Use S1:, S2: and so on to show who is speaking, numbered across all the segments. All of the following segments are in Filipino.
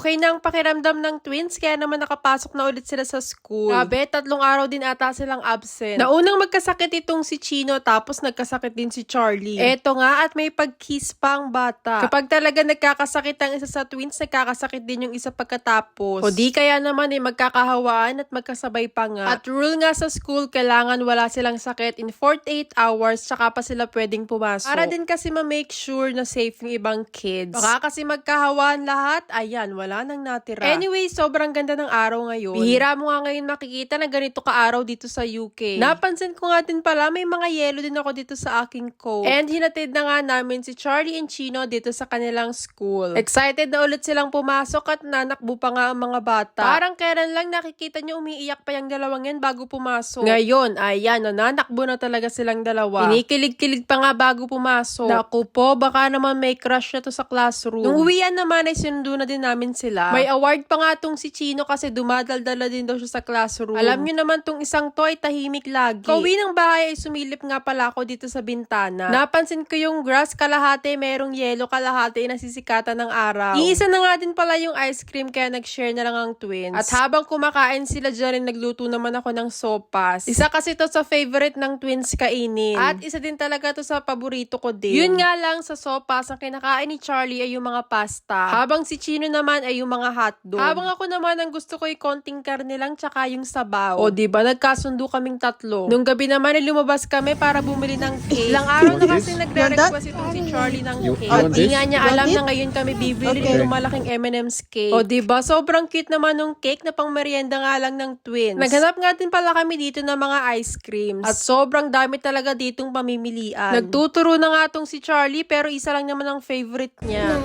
S1: okay na ang pakiramdam ng twins, kaya naman nakapasok na ulit sila sa school. Grabe, tatlong araw din ata silang absent. Naunang magkasakit itong si Chino, tapos nagkasakit din si Charlie. Eto nga, at may pag-kiss pa ang bata. Kapag talaga nagkakasakit ang isa sa twins, nagkakasakit din yung isa pagkatapos. O di kaya naman eh, magkakahawaan at magkasabay pa nga. At rule nga sa school, kailangan wala silang sakit in 48 hours, tsaka pa sila pwedeng pumasok. Para din kasi ma-make sure na safe yung ibang kids. Baka kasi magkahawaan lahat, ayan, wala nang natira. Anyway, sobrang ganda ng araw ngayon. Bihira mo nga ngayon makikita na ganito ka-araw dito sa UK. Napansin ko nga din pala, may mga yellow din ako dito sa aking coat. And hinatid na nga namin si Charlie and Chino dito sa kanilang school. Excited na ulit silang pumasok at nanakbo pa nga ang mga bata. Parang kailan lang nakikita niyo umiiyak pa yung dalawang yan bago pumasok. Ngayon, ayan, nanakbo na talaga silang dalawa. Kinikilig-kilig pa nga bago pumasok. Naku po, baka naman may crush na to sa classroom. Nung uwian naman ay sinundo na din namin sila. May award pa nga tong si Chino kasi dumadaldala din daw siya sa classroom. Alam niyo naman tong isang to ay tahimik lagi. Kauwi ng bahay ay sumilip nga pala ako dito sa bintana. Napansin ko yung grass kalahati merong yellow kalahati nasisikatan ng araw. Iisa na nga din pala yung ice cream kaya nag-share na lang ang twins. At habang kumakain sila dyan rin nagluto naman ako ng sopas. Isa kasi to sa favorite ng twins kainin. At isa din talaga to sa paborito ko din. Yun nga lang sa sopas ang kinakain ni Charlie ay yung mga pasta. Habang si Chino naman ay yung mga hotdog. Habang ako naman ang gusto ko ay konting karne lang tsaka yung sabaw. O di ba nagkasundo kaming tatlo. Nung gabi naman ay lumabas kami para bumili ng cake. Ilang araw na kasi nagre-request itong si Charlie ng
S2: You-
S1: cake. At
S2: want
S1: di
S2: this?
S1: nga niya alam na ngayon kami bibili
S3: Okay.
S1: ng malaking M&M's cake. O di ba sobrang cute naman nung cake na pang merienda nga lang ng twins. Naghanap nga din pala kami dito ng mga ice creams. At sobrang dami talaga ditong pamimilian. Nagtuturo na nga tong si Charlie pero isa lang naman ang favorite niya.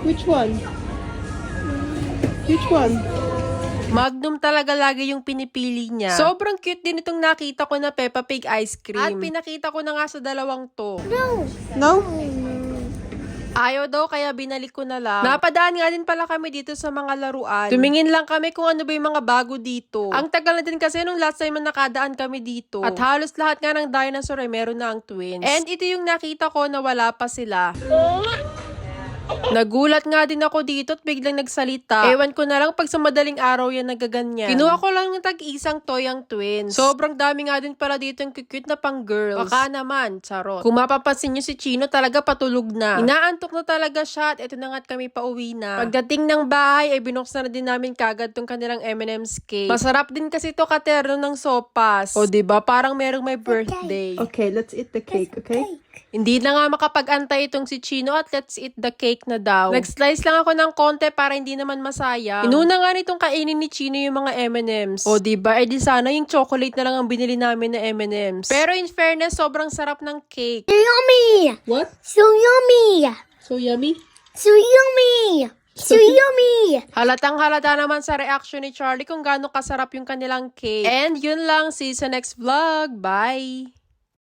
S3: Which one? Which one?
S1: Magnum talaga lagi yung pinipili niya. Sobrang cute din itong nakita ko na Peppa Pig ice cream. At pinakita ko na nga sa dalawang to.
S3: No?
S1: Ayaw daw kaya binalik ko na lang. Napadaan nga din pala kami dito sa mga laruan. Tumingin lang kami kung ano ba yung mga bago dito. Ang tagal na din kasi nung last time na nakadaan kami dito. At halos lahat nga ng dinosaur ay meron na ang twins. And ito yung nakita ko na wala pa sila. Nagulat nga din ako dito at biglang nagsalita. Ewan ko na lang pag sa madaling araw yan nagaganyan. Kinuha ko lang ng tag-isang toy ang twins. Sobrang dami nga din pala dito yung cute na pang girls. Baka naman, charot. Kung mapapansin nyo si Chino talaga patulog na. Inaantok na talaga siya at eto na nga't kami pauwi na. Pagdating ng bahay ay binuksan na din namin kagad tong kanilang M&M's cake. Masarap din kasi to katerno ng sopas. O 'di ba parang merong may birthday.
S3: Okay, let's eat the cake, okay?
S1: Hindi na nga makapag-antay itong si Chino at let's eat the cake na daw. Nag-slice lang ako ng konti para hindi naman masaya. Inuna nga nitong kainin ni Chino yung mga M&M's. O diba, eh di sana yung chocolate na lang ang binili namin na M&M's. Pero in fairness, sobrang sarap ng cake.
S4: So yummy!
S3: What?
S4: So yummy!
S3: So yummy?
S4: So yummy! So yummy!
S1: Halatang halata naman sa reaction ni Charlie kung gaano kasarap yung kanilang cake. And yun lang, see you sa next vlog. Bye!